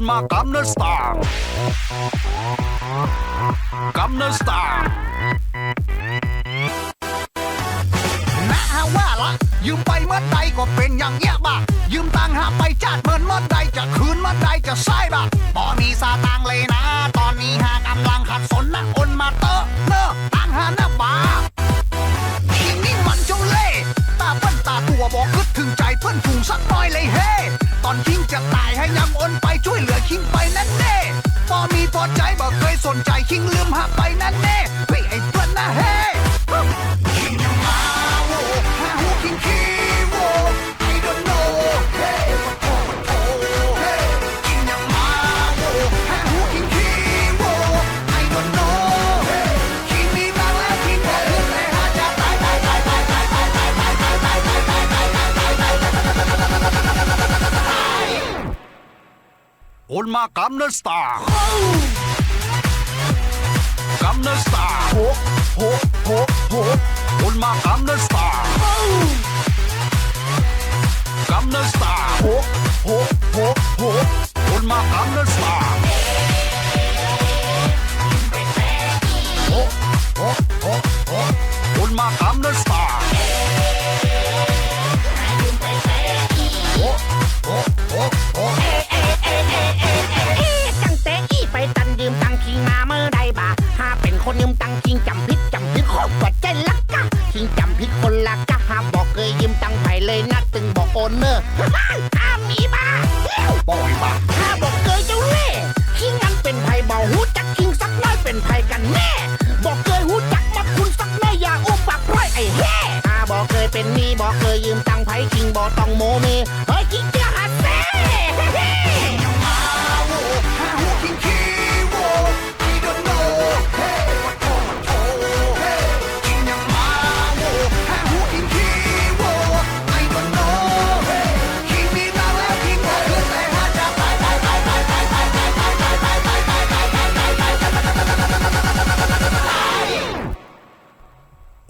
คุมากำเนิดสตาร์กำเนิดสตาร์นะฮะว่าละยืมไปเมื่อใดก็เป็นอย่างเงี้ยบ้ายืมตังหาไปจัดเมินเมื่อใดจะคืนเมื่อใดจะใช้บ้าบอมีซาตังเลยนะ ตอนนี้่อนทิ้งจะตายให้นำโอนไปช่วยเหลือคิงไปนั่นแน่พอมีพอใจบอกเคยสนใจคิงลืมหาไปนั่นแน่พี่ไอ้ตัวน่ะเฮ้ Olma Gangnam Style Gangnam ho, ho, 호, 호, 호 Olma Gangnam Style ho, ho, ho, ho. 호, 호 Olma Gangnam ho, ho, ho. 호, 호 Olma Gangnam Style คนยืมตังคิงจำผิดจำผิดโคตรกใจลักกะคิงจำผิดคนละกะหาบอกเคยยืมตังไผเลยนะตึงบอกโอนเนอร์ห้ามมีบ้า Boy, ba. ถ้าบอกเคยเจ้าเล่ห์คิงนั้นเป็นไผเบาหูจักคิงสักน้อยเป็นไผ่กันแน่บอกเคยหูจักมาคุณสักน้อยอย่าอุ้มปากร้อยไอ้แห่ถ้าบอกเคยเป็นนี้บอกเคยยืมตังไผ่คิงบอกต้องโมเมเฮ้ยคิงจะหัดเซ่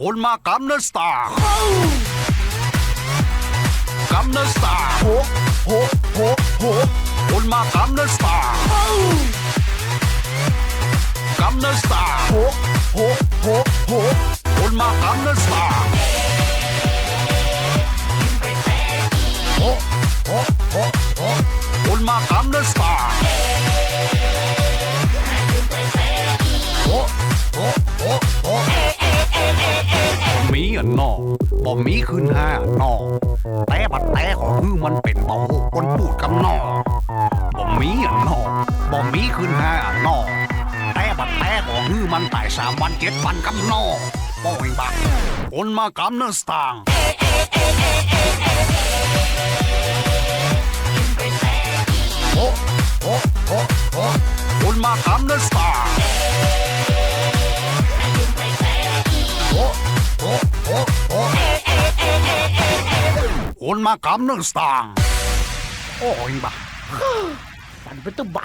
Olma Gangnam star, Gangnam Style Ho ho ho ho Olma Gangnam Style Gangnam Style Ho ho ho ho Olma Gangnam star, Ho ho ho ho Olma Gangnam Style มีขึ้นห้าอนอแต่บัดแต่ขอคือมันเป็นเบาคนพูดกับนอบ่มีอะนอบ่มีขึ้นห้าอนอแต่บัดแต่ขอคือมันตายสามวันเจ็ดวันกับนอบ่องบักคนมากำเนิดสตางค์โหโหโหโหคนมากำเนิดสตาง มากำเนิงสตางค์โอ้ยบักฝันเป็นตุบะ